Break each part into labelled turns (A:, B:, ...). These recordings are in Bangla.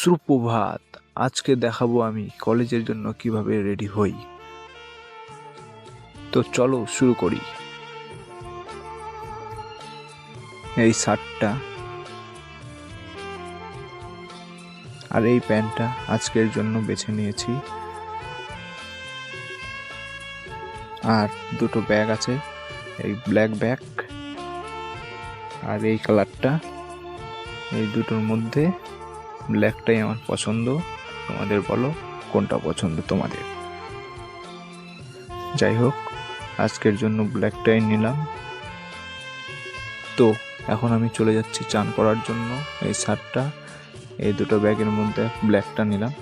A: সুপ্রভাত। আজকে দেখাবো আমি কলেজের জন্য কীভাবে রেডি হই। তো চলো শুরু করি। এই শার্টটা। আর এই প্যান্টটা আজকের জন্য বেছে নিয়েছি। আর দুটো ব্যাগ আছে, এই ব্ল্যাক ব্যাগ আর এই কালারটা। এই দুটোর মধ্যে ব্ল্যাকটাই আমার পছন্দ। তোমাদের বলো, কোনটা পছন্দ তোমাদের? যাই হোক, আজকের জন্য ব্ল্যাকটাই নিলাম। তো, এখন আমি চলে যাচ্ছি চান করার জন্য। এই শার্টটা, এই দুটো ব্যাগের মধ্যে ব্ল্যাকটা নিলাম।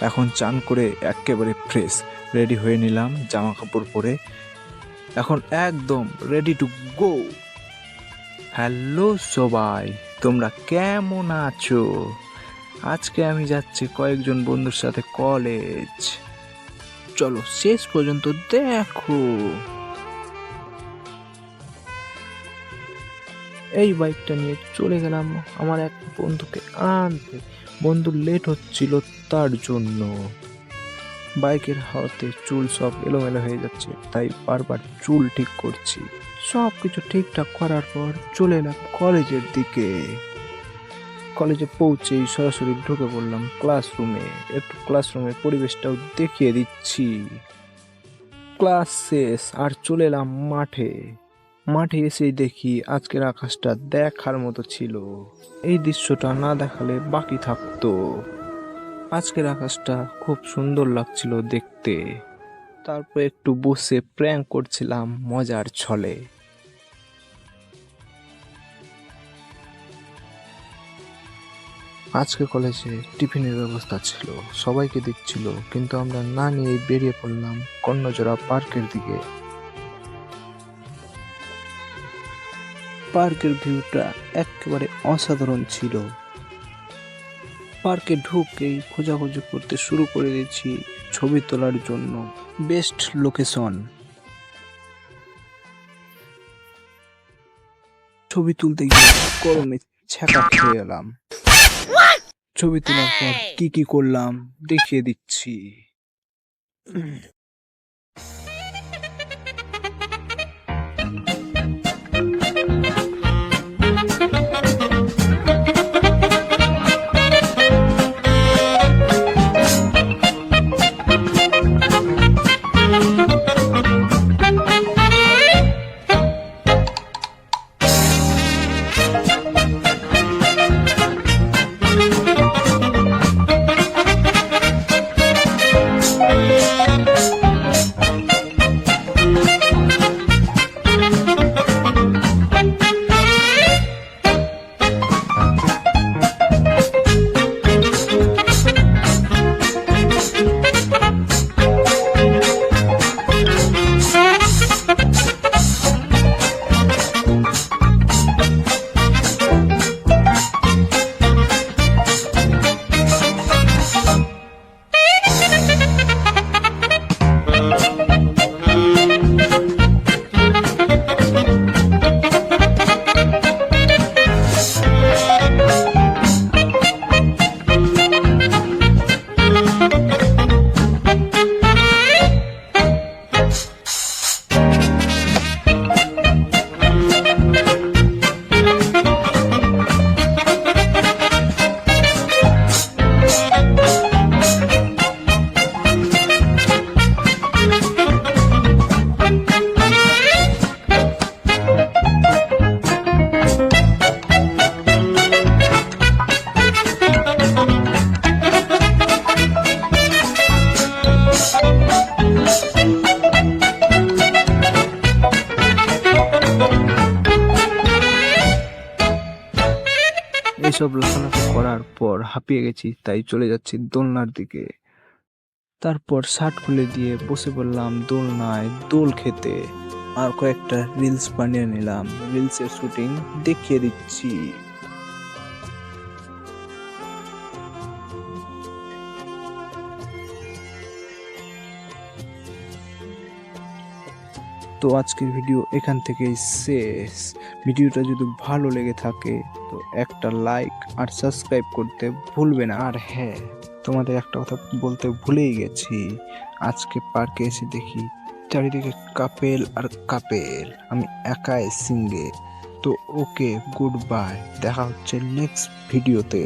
A: এখন চান করে একেবারে ফ্রেশ, রেডি হয়ে নিলাম জামা কাপড় পরে। এখন একদম রেডি টু গো। হ্যালো সবাই। তোমরা কেমন আছো? আজকে আমি যাচ্ছি কয়েকজন বন্ধুর সাথে কলেজ চলো, শেষ পর্যন্ত দেখো। এই বাইকটা নিয়ে চলে গেলাম আমার এক বন্ধুকে আনতে। বন্ধু লেট হচ্ছিল তার জন্য। বাইকের হাওয়াতে চুল সব এলোমেলো হয়ে যাচ্ছে, তাই বারবার চুল ঠিক করছি। সব কিছু ঠিকঠাক করার পর চলে এলাম কলেজের দিকে। কলেজে পৌঁছেই সরাসরি ঢুকে পড়লাম ক্লাসরুমে একটু ক্লাসরুমের পরিবেশটাও দেখিয়ে দিচ্ছি। ক্লাস শেষ, আর চলে এলাম মাঠে। মাঠে এসেই দেখি আজকের আকাশটা দেখার মতো ছিল। এই দৃশ্যটা না দেখালে বাকি থাকতো। আজকের আকাশটা খুব সুন্দর লাগছিল দেখতে। তারপর একটু বসে প্র্যাঙ্ক করছিলাম মজার ছলে। আজকে কলেজে টিফিনের ব্যবস্থা ছিল, সবাইকে দিচ্ছিল, কিন্তু আমরা না নিয়ে বেরিয়ে পড়লাম কর্ণজোড়া পার্কের দিকে। পার্কের ভিউটা একেবারে অসাধারণ ছিল। পার্কে ঢুকেই খোঁজাখুঁজি করতে শুরু করে দিয়েছি ছবি তোলার জন্য। Best location. ছবি তুলতে গিয়ে গরমে ছ্যাঁকা খেয়ে এলাম। ছবি তোলার পর কি কি করলাম দেখিয়ে দিচ্ছি। এইসব লাফালাফি করার পর হাঁপিয়ে গেছি, তাই চলে যাচ্ছি দোলনার দিকে। তারপর শার্ট খুলে দিয়ে বসে পড়লাম দোলনায় দোল খেতে। আর কয়েকটা রিলস বানিয়ে নিলাম। রিলসের শুটিং দেখিয়ে দিচ্ছি। তো আজকের ভিডিও এখান থেকেই শেষ। ভিডিওটা যদি ভালো লেগে থাকে, তো একটা লাইক আর সাবস্ক্রাইব করতে ভুলবে না। আর হ্যাঁ তোমাদের একটা কথা বলতে ভুলেই গেছি। আজকে পার্কে এসে দেখি চারিদিকে কাপেল আর কাপেল। আমি একাই সিঙ্গে তো ওকে গুড বাই দেখা হচ্ছে নেক্সট ভিডিওতে